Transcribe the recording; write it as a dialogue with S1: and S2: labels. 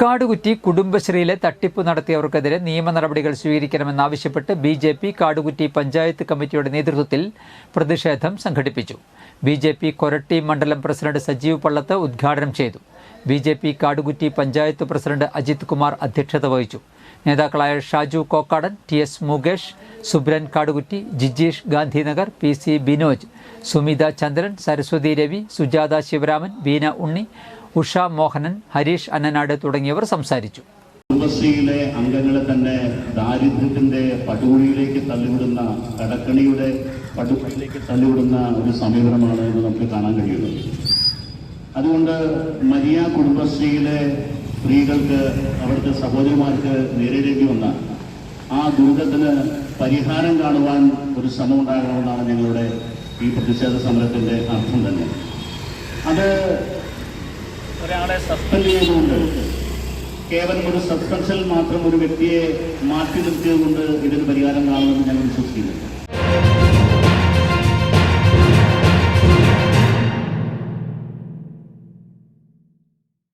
S1: കാടുകുറ്റി കുടുംബശ്രീയിലെ തട്ടിപ്പ് നടത്തിയവർക്കെതിരെ നിയമ നടപടികൾ സ്വീകരിക്കണമെന്നാവശ്യപ്പെട്ട് B J P Kadukutty panchayat കമ്മിറ്റിയുടെ നേതൃത്വത്തിൽ പ്രതിഷേധം സംഘടിപ്പിച്ചു. ബി ജെ പി കൊരട്ടി മണ്ഡലം പ്രസിഡന്റ് സജീവ് പള്ളത്ത് ഉദ്ഘാടനം ചെയ്തു. B J P Kadukutty panchayat president Ajith Kumar അധ്യക്ഷത വഹിച്ചു. നേതാക്കളായ Shaju Kokkadan T S Mukesh Subran Kadukutty Jijeesh Gandhinagar P C Binoj Sumitha Chandran Saraswathi Ravi Sujatha Sivaraman Beena Unni Usha Mohanan Hareesh Annanad തുടങ്ങിയവർ സംസാരിച്ചു.
S2: കുടുംബശ്രീയിലെ അംഗങ്ങളെ തന്നെ ദാരിദ്ര്യത്തിന്റെ പടുകുഴിയിലേക്ക് തള്ളിവിടുന്ന കടക്കണിയുടെ പടുകുഴിയിലേക്ക് തള്ളിവിടുന്ന ഒരു സമീപനമാണ് എന്ന് നമുക്ക് കാണാൻ കഴിയുന്നത്. അതുകൊണ്ട് മരിയ കുടുംബശ്രീയിലെ സ്ത്രീകൾക്ക് അവിടുത്തെ സഹോദരിമാർക്ക് നേരിടേണ്ടി വന്ന ആ ദുരിതത്തിന് പരിഹാരം കാണുവാൻ ഒരു ശ്രമം ഉണ്ടാകണമെന്നാണ് ഞങ്ങളുടെ ഈ പ്രതിഷേധ സമരത്തിന്റെ അർത്ഥം തന്നെ. അത് ഒരാളെ സസ്പെൻഡ് ചെയ്തുകൊണ്ട് കേവലം ഒരു സസ്പെൻഷനിൽ മാത്രം ഒരു വ്യക്തിയെ മാറ്റി നിർത്തിയതുകൊണ്ട് ഇതിന് പരിഹാരം കാണുമെന്ന് ഞാൻ വിശ്വസിക്കുന്നു